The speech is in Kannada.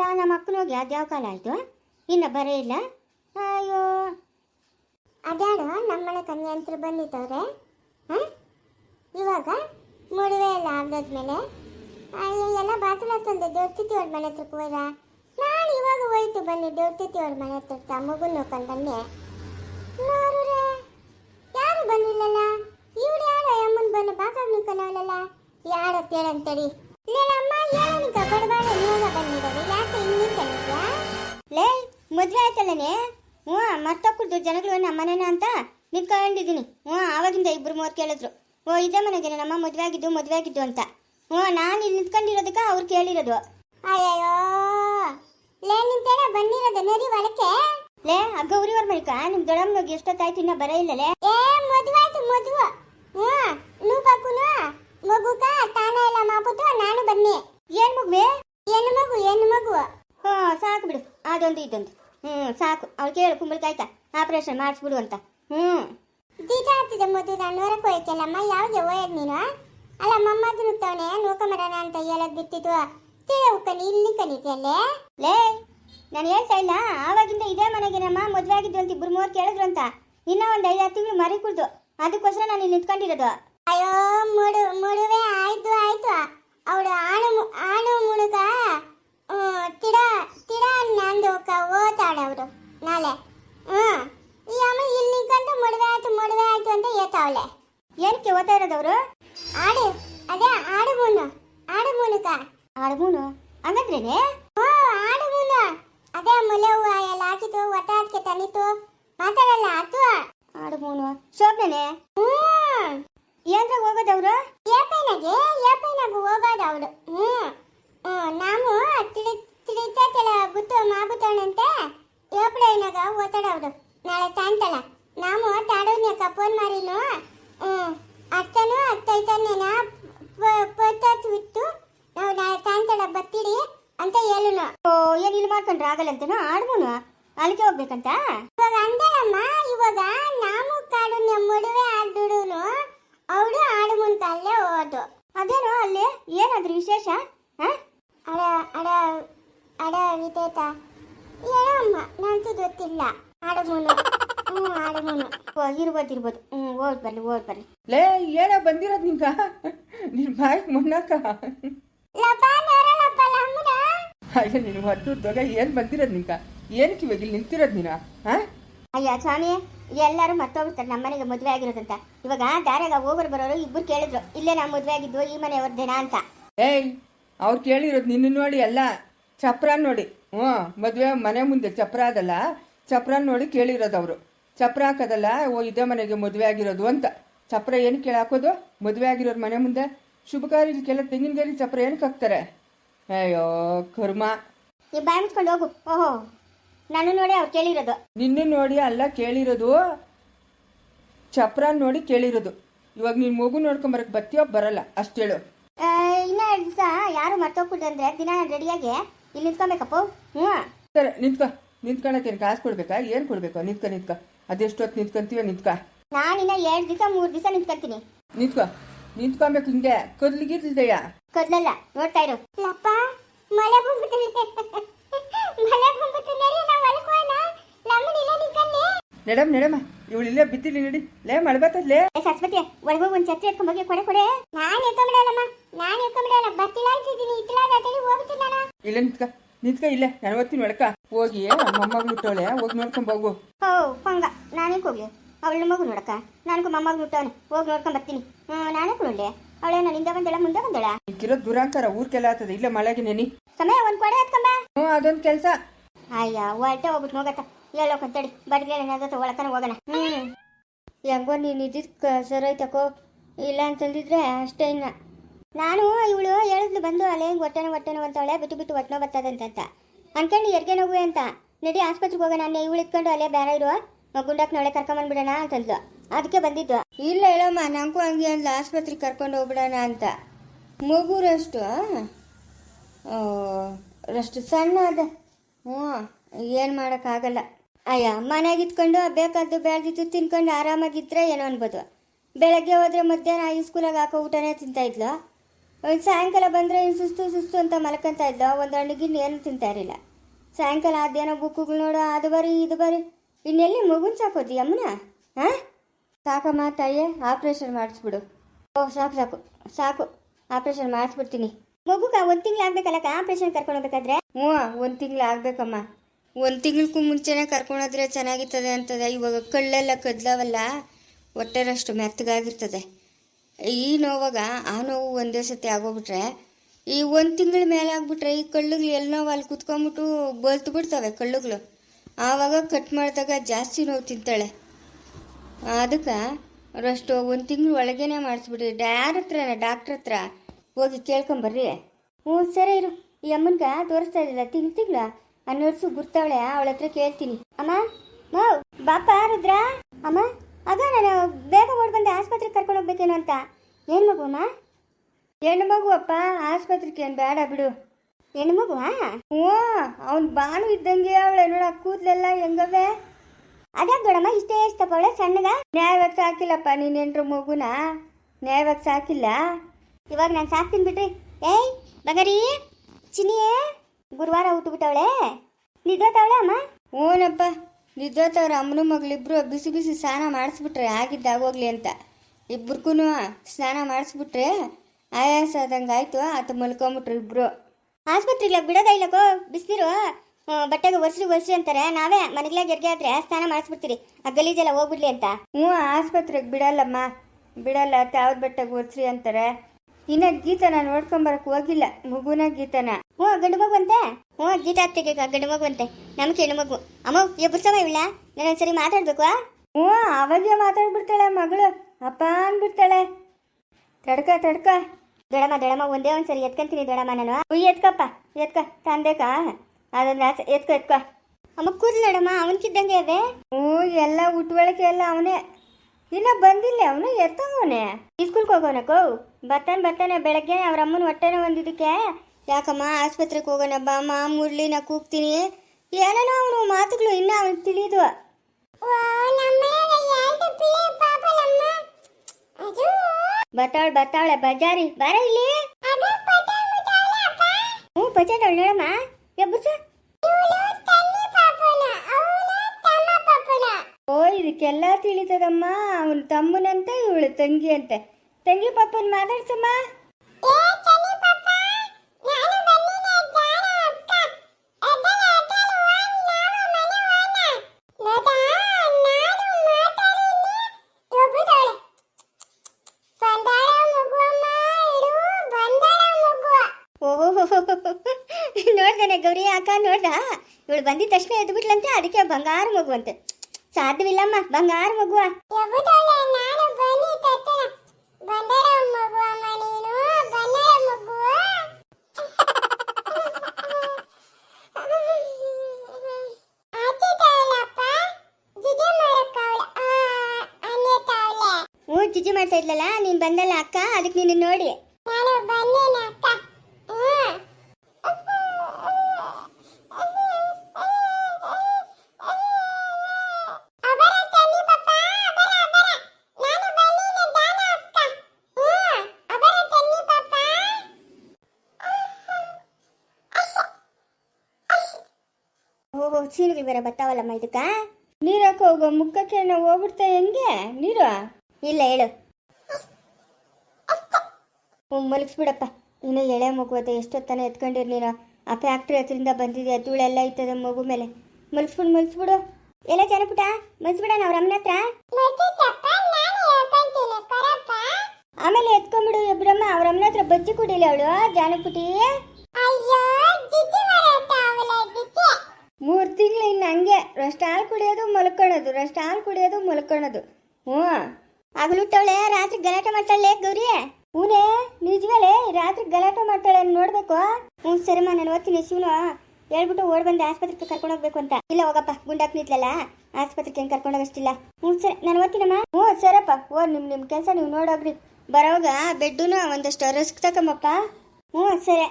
ಅಲ್ಲ, ನಮ್ಮ ಅಕ್ಕನ ಹೋಗಿ ಅದ್ಯಾವ ಕಾಲ ಆಯಿತು. ಇನ್ನು ಬರೇ ಇಲ್ಲ. ಅಯ್ಯೋ. ಅದ್ಯಾಡು ನಮ್ಮನೆ ಕನ್ಯಾಂತರು ಬಂದಿದ್ದವ್ರೆ. ಹಾಂ? ಇವಾಗ ಮುಡುವೆ ಎಲ್ಲ ಆಗದ್ಮೇಲೆ ಅಯ್ಯೋ, ಎಲ್ಲ ಬಾತ್ರೂಮ್ ತಂದೆ ದೇವ್ತಿತ್ತಿ ಅವ್ರ ಮನೆ ಹತ್ರಕ್ಕೆ ಹೋಯ್ರ ನಾನು ಇವಾಗ ಹೋಯ್ತು ಬನ್ನಿ ದೇವ್ತಿತ್ತಿ ಅವ್ರ ಮನೆ ಹತ್ರ ಮಗುನ ನೋಡ್ಕೊಂಡು ಬನ್ನಿ. ನೋಡ್ರೆ. ಯಾರು ಬಂದಿಲ್ಲಲ್ಲ? ಇವ್ರು ಯಾರು? ಅಮ್ಮನ ಬಂದು ಬಾಕಾಗ ನಿಂತ್ಕೊಂಡವಳಲ್ಲ ಯಾರ ಅಂತೇಳಿ ಲೇ, ಮದುವೆ ಆಯ್ತಲ್ಲನೇ? ಹ್ಞೂ ಮತ್ತೊಕ್ಕುದು ಜನಗಳು ನಮ್ಮ ಮನೆನ ಅಂತ ನಿಂತ್ಕೊಂಡಿದ್ದೀನಿ. ಹ್ಞೂ, ಆವಾಗಿಂದ ಇಬ್ಬರು ಮೂವತ್ತು ಕೇಳಿದ್ರು. ಓ, ಇದೇ ಮನೆಗೆ ನಮ್ಮ ಮದುವೆ ಆಗಿದ್ದು ಮದುವೆ ಆಗಿದ್ದು ಅಂತ. ಹ್ಞೂ, ನಾನು ಇಲ್ಲಿ ನಿಂತ್ಕೊಂಡಿರೋದಕ್ಕೆ ಅವ್ರು ಕೇಳಿರೋದು. ಅಯ್ಯಯ್ಯೋ! ಲೇ ನಿಂತೇನ ಬಂದಿರೋದು ನರಿ ಒಳಕ್ಕೆ? ಲೇ ಆ ಗೌರಿಯವ್ರ ಮನೆಕ ನಿಮ್ಮ ದೊಡ್ಡಮ್ಮನಿಗೆ ಎಷ್ಟೊತ್ತಾಯ್ತು ಇನ್ನೂ ಬರ ಇಲ್ಲ ಲೇ ಏ ಮದುವಾಯ್ತು ಮದುವೆ. ಹ್ಞೂ, ನೂಪಕ್ಕುನು ಮಗುಕ ತಾನ ಎಲ್ಲ ಮಾಡ್ಬಿಟ್ಟು ನಾನು ಬನ್ನಿ ಏನು ಮಗುವೆ ಹೆಣ್ಣು ಮಗು ಹೆಣ್ಣು ಮಗು ಹ್ಞೂ ಸಾಕು ಬಿಡು ಇದ್ದಂತೆ. ಹ್ಞೂ ಸಾಕು. ಅವ್ಳು ಕೇಳು ಆಯ್ತಾ? ಆಪ್ರೇಷನ್ ಮಾಡಿಸ್ಬಿಡು ಅಂತ. ಹ್ಞೂ ದೀಟ ಆಗ್ತಿದೆ ಮದುವೆ ನಾನು ಹೊರಕ್ಕೆ ಹೋಯ್ತಲ್ಲಮ್ಮ ಯಾವ್ದು ಹೋಯೋದು ನೀನು? ಅಲ್ಲ ಮಮ್ಮದ್ದು ನುಗ್ತವನೆ ನೋಕಮರಣ ಅಂತ ಹೇಳೋದು ಬಿಟ್ಟಿದ್ವ. ತಿಳ ಕನಿ ಇಲ್ಲಿ ಕನಿತಿಯಲ್ಲೇ ಲೇ ನಾನು ಹೇಳ್ತಾ ಇಲ್ಲ. ಆವಾಗಿಂದ ಇದೇ ಮನೆಗೆ ನಮ್ಮ ಮದುವೆ ಆಗಿದ್ದು ಅಂತ ಇಬ್ಬರು ಮೂವರು ಕೇಳಿದ್ರು ಅಂತ. ಇನ್ನೂ ಒಂದು ಐದಾರು ತಿಂಗಳು ಮರಿ ಕುಡ್ದು. ಅದಕ್ಕೋಸ್ಕರ ನಾನು ಇಲ್ಲಿ ನಿಂತ್ಕೊಂಡಿರೋದು. ಅಯ್ಯೋ ಮುಡು ಮುಡುವೆ ಆಯ್ತು ಆಯ್ತು. ಅವಳು ಆಣು ಆಣು ಮುಳುಗ ತಿಡ ತಿಡ ನಂದು ಓತಾಡ ಅವರು ನಾಳೆ. ಹ್ಞೂ. ಈ ಅಮ್ಮ ಇಲ್ಲಿ ನಿಂತ್ಕೊಂಡು ಮದುವೆ ಆಯ್ತು ಮದುವೆ ಆಯ್ತು ಅಂತ ಏತಾವಳೆ ಏನಕ್ಕೆ ಓದ್ತಾ ಇರೋದವರು? ಆಡು ಅದೇ ಆಡು ಮೂನು ಆಡು ಮೂನುಕ ಆಡು ಮೂನು ಹಂಗಂದ್ರೇನೆ? ಹ್ಞೂ ಆಡು ಮೂನು ಅದೇ ಮುಲೆ ಹೂವು ಎಲ್ಲ ಹಾಕಿತು ಒಟ್ಟ ಹಾಕಿ ತಂದಿತ್ತು. ಮಾತಾಡಲ್ಲ ಆತು ಆಡ್ಮೂನು ಶೋಭನೆ ಹ್ಞೂ. ಏನ್ರಾಗ ಹೋಗೋದವ್ರು? ಏಪೈನಾಗೆ ಏಪೈನಾಗ ಹೋಗೋದು ಅವಳು ಹ್ಞೂ ಹ್ಞೂ. ನಾವು ತಿಳಿ ತಿಳಿತೈತಲ್ಲ ಗುತ್ತು ಮಾಡ್ಬಿಟ್ಟವನಂತೆ ಏಪ್ಳೈನಾಗ ಓತಾಡವ್ರು ನಾಳೆ ತಾಂತಳ ನಾವು ತಾಡೋನ್ಯಾಕ ಫೋನ್ ಮಾಡಿನು. ಹ್ಞೂ ಅತ್ತನು ಅತ್ತೈತನೇನ ಬಿಟ್ಟು ನಾವು ನಾಳೆ ತಾಂತಳ ಬರ್ತೀರಿ ಅಂತ ಹೇಳುನು. ಓ ಏನು ಇಲ್ಲಿ ಮಾಡ್ಕೊಂಡ್ರೆ? ಆಗಲ್ಲ ಅಂತನೋ? ಆಡ್ಮೂನು? ಅಲ್ಲಿಗೆ ಹೋಗ್ಬೇಕಂತ? ಇವಾಗ ಅಂದಳಮ್ಮ ಇವಾಗ ನಾವು ಕಾಡುನ್ಯ ಮದುವೆ ಆಡುನು ಅವಳು ಆಡು ಮುಂದೆ ಅಲ್ಲೇ ಹೋದು ಅದೇನೋ ಅಲ್ಲಿ? ಏನಾದ್ರೂ ವಿಶೇಷ? ಅಡ ವಿತೇತ ಹೇಳಮ್ಮ ಅಮ್ಮ ನಂತೂ ಗೊತ್ತಿಲ್ಲ. ಆಡುಮೂನು ಹ್ಞೂ ಆಡುಮೂನು ಓ ಇರ್ಬೋದು ಇರ್ಬೋದು. ಹ್ಞೂ ಓದ್ ಬರ್ಲಿ ಓದ್ ಬರ್ಲಿ. ಲೇ ಏನ ಬಂದಿರೋದು ನಿಂಗ? ನಿನ್ ಬಾಯಿಗೆ ಮುನ್ನಕ ಅಯ್ಯೋ ನೀನು ಹೊಟ್ಟುದ್ದಾಗ ಏನು ಬಂದಿರೋದು ನಿಂಗ? ಏನಕ್ಕೆ ಇವಾಗ ಇಲ್ಲಿ ನಿಂತಿರೋದು ನೀನು ಹಾ? ಅಯ್ಯ ಸ್ವಾಮಿ ಎಲ್ಲರೂ ಮರ್ತೋಗ್ಬಿಡ್ತಾರೆ ನಮ್ಮ ಮನೆಗೆ ಮದುವೆ ಆಗಿರೋದಂತ. ಇವಾಗ ದಾರ್ಯಾಗ ಹೋಗೋರು ಬರೋರು ಇಬ್ಬರು ಕೇಳಿದ್ರು ಇಲ್ಲೇ ನಾ ಮದುವೆ ಆಗಿದ್ವು ಈ ಮನೆಯವ್ರದ್ದೇನಾ ಅಂತ. ಏಯ್ ಅವ್ರು ಕೇಳಿರೋದು ನಿನ್ನ ನೋಡಿ ಅಲ್ಲ. ಚಪ್ರಾನ್ ನೋಡಿ. ಹ್ಞೂ ಮದುವೆ ಮನೆ ಮುಂದೆ ಚಪ್ರ ಅದಲ್ಲ ಚಪ್ರ ನೋಡಿ ಕೇಳಿರೋದು ಅವರು. ಚಪ್ರ ಹಾಕೋದಲ್ಲ ಓ ಇದೇ ಮನೆಗೆ ಮದುವೆ ಆಗಿರೋದು ಅಂತ. ಚಪ್ರ ಏನು ಕೇಳಾಕೋದು? ಮದುವೆ ಆಗಿರೋರು ಮನೆ ಮುಂದೆ. ಶುಭ ಕಾರ್ಯಕ್ಕೆಲ್ಲ ತೆಂಗಿನ ಗರಿ ಚಪ್ರ ಏನಕ್ಕೆ ಹಾಕ್ತಾರೆ ಅಯ್ಯೋ ಕರ್ಮ. ನೀವು ಬಾಯಿ ಮುಚ್ಕೊಂಡು ಹೋಗು. ಓಹೋ ನಾನು ನೋಡಿ ಅವ್ರು ಕೇಳಿರೋದು. ನಿನ್ನ ನೋಡಿ ಅಲ್ಲ ಕೇಳಿರೋದು. ಚಪ್ರ ನೋಡಿ ಕೇಳಿರೋದು. ಇವಾಗ ನೀನು ಮಗು ನೋಡ್ಕೊಂಬರಕ್ಕೆ ಬರ್ತೀಯೋ ಬರಲ್ಲ ಅಷ್ಟೇಳು ಇನ್ನ ಎರಡು ದಿವಸ ಯಾರು ಮರ್ತೋಗ್ಬಿಟ್ರೆ ಅಂದ್ರೆ ದಿನ ರೆಡಿಯಾಗಿ ಇಲ್ಲಿ ನಿಂತ್ಕೊಬೇಕಪ್ಪ. ಹ್ಞೂ. ಸರಿ ನಿಂತ್ಕೊ. ನಿಂತ್ಕೊಳಕ್ಕೆ ಕಾಸು ಕೊಡ್ಬೇಕಾ? ಏನು ಕೊಡ್ಬೇಕು? ನಿಂತ್ಕೊ ನಿಂತ್ಕೊ. ಅದೆಷ್ಟೊತ್ತು ನಿಂತ್ಕೊಂತೀವ ನಿಂತ್ಕೊ. ನಾನಿನ್ನ ಎರಡು ದಿವಸ ಮೂರು ದಿವಸ ನಿಂತ್ಕೊಂತೀನಿ ನಿಂತ್ಕೊ. ನಿಂತ್ಕೊಬೇಕು ಹಿಂಗೆ. ಕದ್ಲಿಗಿರ್ಲಿದೆಯ ಕದ್ಲಲ್ಲ. ನೋಡ್ತಾ ಇರು. ಲಪ್ಪ ಮಳೆ ನಡಮ್ ನಡಮ್ಮ. ಇವಳು ಇಲ್ಲೇ ಬಿದ್ದಿಲ್ಲ ನಡಿ. ಲೇ ಏ ಸರಸ್ವತಿ ಒಳಗೋಗಿ ಒಂದು ಛತ್ರಿ ಎತ್ಕೊಂಡ್ ಹೋಗಿ ಕೊಡೆ ಕೊಡೆ. ನಾನು ಎತ್ಕೊಂಬಿಡಲ್ಲಮ್ಮ ನಾನು ಎತ್ಕೊಂಬಿಡಲ್ಲ ಬರ್ತಿಲ್ಲ ಅಂತಿದ್ದೀನಿ ಇತ್ತಲಾದ ಅಂತೇಳಿ ಹೋಗ್ತೀನಿ ನಾನು. ಇಲ್ಲೇ ನಿಂತ್ಕ. ನಿಂತ್ಕ ಇಲ್ಲೇ. ನಾನು ಓದ್ತೀನಿ ಒಳಕ ಹೋಗಿ ಮೊಮ್ಮಗಳು ಹುಟ್ಟವಳೆ ಹೋಗಿ ನೋಡ್ಕೊಂಡ್ ಹೋಗು. ಓ ಹಂಗ. ನಾನೇ ಹೋಗಿ. ಅವಳ ಮಗು ನೋಡಕ್ಕ. ನನಗೂ ಮೊಮ್ಮಗ ಹುಟ್ಟವನೆ ಹೋಗಿ ನೋಡ್ಕೊಂಡ್ ಬರ್ತೀನಿ. ಹ್ಞೂ ನಾನೇ ಕೊಡಲಿ ಅವಳೇನ ಹಿಂದೆ ಬಂದಳ ಮುಂದೆ ಬಂದಳ? ಈಗಿರೋ ದುರಾಂಕಾರ ಊರ್ಕೆಲ್ಲ ಆಗ್ತದೆ. ಇಲ್ಲ ಮಳೆಗೆ ನೆನಿ. ಸಮಯ ಒಂದ್ ಕೊಡೆ ಎತ್ಕೊಂಬ. ಹ್ಞೂ ಅದೊಂದು ಕೆಲಸ. ಅಯ್ಯ ಹೊರಟೆ ಹೋಗ್ಬಿಟ್ಟು ಹೋಗತ್ತ ಹೇಳೋ ಕತ್ತಡಿ ಬಡ್ಗೆ ಏನಾಗುತ್ತೆ ಒಳಕನ ಹೋಗೋಣ. ಹ್ಞೂ ಹೆಂಗೋ ನೀನು ಇದ್ದಿದ್ದು ಸರೋಯ್ತಕೋ ಇಲ್ಲ ಅಂತಂದಿದ್ರೆ ಅಷ್ಟೇ ಇನ್ನ. ನಾನು ಇವಳು ಹೇಳಿದ್ಲು ಬಂದು ಅಲ್ಲೇ ಹಿಂಗೆ ಹೊಟ್ಟೆನ ಹೊಟ್ಟೆನ ಅಂತವಳೆ ಬಿಟ್ಟು ಬಿಟ್ಟು ಹೊಟ್ಟೆ ಬರ್ತದಂತ ಅಂತ. ಅನ್ಕೊಂಡು ಎರ್ಗೆ ನೋವು ಅಂತ. ನಡಿ ಆಸ್ಪತ್ರೆಗೆ ಹೋಗೋಣ ನಾನು ಇವಳು ಇಟ್ಕೊಂಡು ಅಲ್ಲೇ ಬೇರೆ ಇರುವ ಗುಂಡಕ್ಕೆ ನಾಳೆ ಕರ್ಕೊಂಬಂದ್ಬಿಡೋಣ ಅಂತಂದ್ಲು. ಅದಕ್ಕೆ ಬಂದಿದ್ದು. ಇಲ್ಲ ಹೇಳಮ್ಮ ನಂಗೂ ಹಂಗೆ ಅಂದ್ಲ ಆಸ್ಪತ್ರೆಗೆ ಕರ್ಕೊಂಡು ಹೋಗ್ಬಿಡೋಣ ಅಂತ. ಮಗುರಷ್ಟು ರಷ್ಟು ಸಣ್ಣ ಅದ. ಹ್ಞೂ ಏನು ಮಾಡೋಕ್ಕಾಗಲ್ಲ. ಅಯ್ಯ ಮನೆಗೆ ಇದ್ಕೊಂಡು ಬೇಕಾದ್ದು ಬೆಳೆದಿದ್ದು ತಿನ್ಕೊಂಡು ಆರಾಮಾಗಿದ್ರೆ ಏನೋ ಅನ್ಬೋದು. ಬೆಳಗ್ಗೆ ಹೋದ್ರೆ ಮಧ್ಯಾಹ್ನ ಈ ಸ್ಕೂಲಾಗ ಹಾಕೋ ಊಟನೇ ತಿಂತಾ ಇದ್ಲು. ಅವ್ಳು ಸಾಯಂಕಾಲ ಬಂದರೆ ಸುಸ್ತು ಸುಸ್ತು ಅಂತ ಮಲ್ಕೊಂತ ಇದ್ದ ಒಂದು ಹಣ್ಣಿಗಿನ್ನು ಏನು ತಿಂತಾ ಇರಲಿಲ್ಲ. ಸಾಯಂಕಾಲ ಅದೇನೋ ಬುಕ್ಕುಗಳು ನೋಡು, ಅದು ಬರೀ ಇದು ಬರೀ ಇನ್ನೆಲ್ಲಿ ಮಗುನ್ ಸಾಕೋದಿ ಅಮ್ಮನ ಹಾಂ? ಸಾಕಮ್ಮ ತಾಯಿ ಆಪ್ರೇಷನ್ ಮಾಡಿಸ್ಬಿಡು. ಓ, ಸಾಕು ಸಾಕು ಸಾಕು. ಆಪ್ರೇಷನ್ ಮಾಡಿಸ್ಬಿಡ್ತೀನಿ. ಮಗುಗ ಒಂದು ತಿಂಗಳು ಆಗ್ಬೇಕಲ್ಲಕ್ಕ ಆಪ್ರೇಷನ್ ಕರ್ಕೊಂಡು ಹೋಗ್ಬೇಕಾದ್ರೆ? ಹ್ಞೂ, ಒಂದು ತಿಂಗಳು ಆಗ್ಬೇಕಮ್ಮ. ಒಂದು ತಿಂಗ್ಳಕ್ಕೂ ಮುಂಚೆನೇ ಕರ್ಕೊಂಡೋದ್ರೆ ಚೆನ್ನಾಗಿರ್ತದೆ ಅಂತದೆ. ಇವಾಗ ಕಳ್ಳೆಲ್ಲ ಕದ್ಲವಲ್ಲ. ಹೊಟ್ಟೆರಷ್ಟು ಮೆತ್ತಗಾಗಿರ್ತದೆ. ಈ ನೋವಾಗ ಆ ನೋವು ಒಂದೇ ಸತಿ ಆಗೋಗ್ಬಿಟ್ರೆ, ಈ ಒಂದು ತಿಂಗಳ ಮೇಲೆ ಆಗ್ಬಿಟ್ರೆ ಈ ಕಳ್ಳುಗಳು ಎಲ್ಲಿ ನೋವು ಅಲ್ಲಿ ಕುತ್ಕೊಂಡ್ಬಿಟ್ಟು ಬಲ್ತು ಬಿಡ್ತವೆ ಕಳ್ಳುಗಳು. ಆವಾಗ ಕಟ್ ಮಾಡಿದಾಗ ಜಾಸ್ತಿ ನೋವು ತಿಂತಾಳೆ. ಅದಕ್ಕೆ ರಷ್ಟು ಒಂದು ತಿಂಗಳು ಒಳಗೇನೆ ಮಾಡಿಸ್ಬಿಡಿ ಯಾರ ಹತ್ರ ಡಾಕ್ಟ್ರ್ ಹತ್ರ ಹೋಗಿ ಕೇಳ್ಕೊಂಬರ್ರಿ. ಹ್ಞೂ, ಸರಿ ಇರು. ಈ ಅಮ್ಮನಿಗೆ ತೋರಿಸ್ತಾ ಇದ್ದಿಲ್ಲ, ತಿಂಗ್ಳು ತಿಂಗಳ. ಆ ನರ್ಸು ಗುರ್ತಾವಳೆ ಅವಳ ಹತ್ರ ಕೇಳ್ತೀನಿ. ಅಮ್ಮ ಬಾಪ, ರುದ್ರ? ಅಮ್ಮ ಆಗ ನಾನು ಬೇಗ ಬಂದೆ ಆಸ್ಪತ್ರೆಗೆ ಕರ್ಕೊಂಡು ಹೋಗ್ಬೇಕೇನೋ ಅಂತ. ಏನು ಮಗು ಅಮ್ಮ? ಹೆಣ್ಣು ಮಗು ಅಪ್ಪ ಆಸ್ಪತ್ರೆಗೆ ಏನು ಬೇಡ ಬಿಡು. ಹೆಣ್ಣು ಮಗುವಾ ಹ್ಞೂ ಅವ್ನು ಬಾನು ಇದ್ದಂಗೆ ಅವಳೆ ನೋಡ ಕೂದಲೆಲ್ಲ ಹೆಂಗವೆ? ಅದೇ ದೊಡಮ್ಮ ಇಷ್ಟೇ ಇಷ್ಟಪವಳೆ ಸಣ್ಣಗ? ನ್ಯಾಯವಾಗಿ ಸಾಕಿಲ್ಲಪ್ಪ ನೀನು ಹೆಂಡ್ರ ಮಗುನ. ನ್ಯಾಯವಾಗಿ ಸಾಕಿಲ್ಲ. ಇವಾಗ ನಾನು ಸಾಕ್ತೀನಿ ಬಿಡ್ರಿ. ಏಯ್ ಬಗರಿ ಚಿನಿಯೇ ಗುರುವಾರ ಬಿಟ್ಟವಳೆ? ನಿದ್ರತಾವಳೆ ಅಮ್ಮ? ಹ್ಞೂನಪ್ಪ. ನಿದ್ದೋತವ್ರ ಅಮ್ಮನ ಮಗಳಿಬ್ರು ಬಿಸಿ ಬಿಸಿ ಸ್ನಾನ ಮಾಡಿಸ್ಬಿಟ್ರೆ ಆಗಿದ್ದಾಗೋಗ್ಲಿ ಅಂತ. ಇಬ್ರಿಗೂ ಸ್ನಾನ ಮಾಡಿಸ್ಬಿಟ್ರೆ ಆಯಾಸ ಆದಂಗೆ ಆಯಿತು ಆತ ಮಲ್ಕೊಂಬಿಟ್ರು ಇಬ್ರು. ಆಸ್ಪತ್ರೆಗೆ ಬಿಡೋದೇ ಇಲ್ಲಕೋ ಬಿಸಿರು ಬಟ್ಟೆಗೆ ಒರೆಸಿ ಒರೆಸಿ ಅಂತಾರೆ. ನಾವೇ ಮನೆಗ್ಲಾಗ ಗೆರ್ಗೆ ಆದ್ರೆ ಸ್ನಾನ ಮಾಡಿಸ್ಬಿಡ್ತೀರಿ. ಆ ಗಲೀಜೆಲ್ಲ ಹೋಗ್ಬಿಡ್ಲಿ ಅಂತ. ಹ್ಞೂ ಆಸ್ಪತ್ರೆಗೆ ಬಿಡಲ್ಲಮ್ಮ. ಬಿಡಲ್ಲ ತಾವ್ರ ಬಟ್ಟೆಗೆ ಒರೆಸಿ ಅಂತಾರೆ. ಇನ್ನ ಗೀತನ ನೋಡ್ಕೊಂಬರಕ್ ಹೋಗಿಲ್ಲ. ಮಗುನ ಗೀತನ. ಹ್ಞೂ ಗಂಡು ಮಗು ಅಂತೆ ಹ್ಞೂ ಗೀತಾ ಅತ್ತೆಗೆ ಗಂಡು ಮಗು ಅಂತೆ. ನಮ್ಗೆ ಹೆಣ್ಣು ಮಗು. ಅಮ್ಮ ಸಮಯ ಇವಳ ನಾನು ಒಂದ್ಸರಿ ಮಾತಾಡ್ಬೇಕು ಹ್ಞೂ ಅವಾಗೆ ಮಾತಾಡ್ಬಿಡ್ತಾಳೆ ಮಗಳು. ಅಪ್ಪ ಅಂದ್ಬಿಡ್ತಾಳೆ. ತಡ್ಕ ತಡ್ಕ. ದೊಡಮ್ಮ ದೊಡಮ್ಮ ಒಂದೇ ಒಂದ್ಸರಿ ಎತ್ಕೊಂತೀನಿ ದೊಡಮ್ಮ ನಾನು ಉಯ್ ಎತ್ಕಪ್ಪ ಎತ್ಕ. ತಂದೆಕ ಅದನ್ನ ಎತ್ಕೊ ಎತ್ಕೊ. ಅಮ್ಮ ಕೂದಲು ನೋಡಮ್ಮ ಅವನ್ಕಿದ್ದಂಗೆ ಅದೇ? ಹ್ಞೂ ಎಲ್ಲ ಉಟ್ವಳಿಕೆ ಎಲ್ಲ ಅವನೇ. ಇನ್ನ ಬಂದಿಲ್ಲ ಅವನು ಎತ್ತವನೆ ಸ್ಕೂಲ್ಗೆ ಹೋಗೋನಕ್ಕೋ? ಬರ್ತಾನೆ ಬರ್ತಾನೆ ಬೆಳಗ್ಗೆ ಅವ್ರ ಅಮ್ಮನ ಹೊಟ್ಟೆನ ಒಂದಿದ್ದಕ್ಕೆ ಯಾಕಮ್ಮ ಆಸ್ಪತ್ರೆಗೆ ಹೋಗೋಣ ಬಾಮ್ಮ ಮುರಳಿನ ಕೂಗ್ತೀನಿ. ಏನೇನೋ ಅವನು ಮಾತುಗಳು ಇನ್ನ ಅವನಿಗೆ ತಿಳಿದು. ಬರ್ತಾವಳೆ ಬರ್ತಾವಳೆ ಬಜಾರಿ. ಬರ ಇಲ್ಲಿ. ಹ್ಞೂ ಬಜಾರ್ ನೋಡಮ್ಮ. ಎಬ್ಬಸ ಓ ಇದಕ್ಕೆಲ್ಲ ತಿಳಿತದಮ್ಮ. ಅವನ ತಮ್ಮನಂತೆ ಇವಳು ತಂಗಿ ಅಂತೆ ತಂಗಿ ಪಾಪನ್ ಮಾತಾಡ್ಸಮ್ಮ. ಓಹೋ ನೋಡ್ದಾನೆ ಗೌರಿ ಅಕ್ಕ ನೋಡ್ದ? ಇವಳು ಬಂದಿದ ತಕ್ಷಣ ಎದ್ದು ಬಿಟ್ಲಂತೆ ಅದಕ್ಕೆ ಬಂಗಾರ ಮಗು ಅಂತೆ ಸಾಧ್ಯವಿಲ್ಲಮ್ಮ ಬಂಗಾರ ಮಗುವ. ಜಿಜಿ ಮಾಡ್ತಾ ಇದ್ಲಲ್ಲ ನೀನ್ ಬಂದಲ್ಲ ಅಕ್ಕ ಅದಕ್ಕೆ ನೀನು ನೋಡಿ. ಸೀನುಗಳು ಬೇರೆ ಬರ್ತಾವಲ್ಲಮ್ಮ ಇದಕ್ಕ ನೀರಕ್ಕೆ ಹೋಗೋ ಮುಖಕ್ಕೆ ನಾವು ಹೋಗ್ಬಿಡ್ತಾ ಹೆಂಗೆ? ನೀರು? ಇಲ್ಲ, ಹೇಳು. ಹ್ಞೂ ಮಲಗಿಸ್ಬಿಡಪ್ಪ. ಇನ್ನು ಎಳೆ ಮಗು ಅದ ಎಷ್ಟೊತ್ತಾನೆ ಎತ್ಕೊಂಡಿರ್ ನೀನು? ಆ ಫ್ಯಾಕ್ಟ್ರಿ ಹತ್ರಿಂದ ಬಂದಿದೆ ಧೂಳೆಲ್ಲ ಐತದ ಮಗು ಮೇಲೆ. ಮಲಗಿಸ್ಬಿಡು ಮಲಗಿಸ್ಬಿಡು. ಎಲ್ಲ ಜನಪುಟ, ಮಲಗಿಸ್ಬಿಡ ಅವ್ರ ಅಮ್ಮನ ಹತ್ರ? ಆಮೇಲೆ ಎತ್ಕೊಂಡ್ಬಿಡು ಇಬ್ರಮ್ಮ ಅವ್ರ ಅಮ್ಮನ ಹತ್ರ ಬಜ್ಜಿ ಕುಡಿಲಿ ಅವಳು, ಜಾನಪುಟಿ. ತಿಂಗಳು ಇನ್ನು ಹಂಗೆ. ರಷ್ಟು ಹಾಲು ಕುಡಿಯೋದು ಮಲ್ಕೊಳ್ಳೋದು ರಷ್ಟು ಹಾಲು ಕುಡಿಯೋದು ಮಲ್ಕೊಳ್ಳೋದು ಹ್ಞೂ. ಆಗ್ಲುಟ್ಟವಳೆ ರಾತ್ರಿ ಗಲಾಟೆ ಮಾಡ್ತಾಳೆ ಗೌರಿ. ಹೂನೇ ನಿಜವೇ ರಾತ್ರಿ ಗಲಾಟೆ ಮಾಡ್ತಾಳೆ ನೋಡ್ಬೇಕು? ಹ್ಞೂ ಸರಿಮ್ಮ ನಾನು ಓದ್ತೀನಿ. ಶಿವನು ಹೇಳ್ಬಿಟ್ಟು ಓಡ್ ಬಂದೆ ಆಸ್ಪತ್ರೆಗೆ ಕರ್ಕೊಂಡು ಹೋಗ್ಬೇಕು ಅಂತ. ಇಲ್ಲ ಹೋಗಪ್ಪ ಗುಂಡಾಕ್ ನಿಂತ್ಲಲ್ಲ? ಆಸ್ಪತ್ರೆಗೆ ಹೆಂಗೆ ಕರ್ಕೊಂಡು ಹೋಗಷ್ಟಿಲ್ಲ. ಹ್ಞೂ ಸರಿ ನಾನು ಓದ್ತೀನಮ್ಮ ಹ್ಞೂ ಸರಪ್ಪ ಓ ನಿಮ್ಮ ನಿಮ್ಮ ಕೆಲಸ ನೀವು ನೋಡೋಗ್ರಿ. ಬರೋವಾಗ ಬೆಡ್ಡುನ ಒಂದಷ್ಟು ರಸ್ಕ್ ತಕಮ್ಮಪ್ಪ ಹ್ಞೂ ಸರಿ.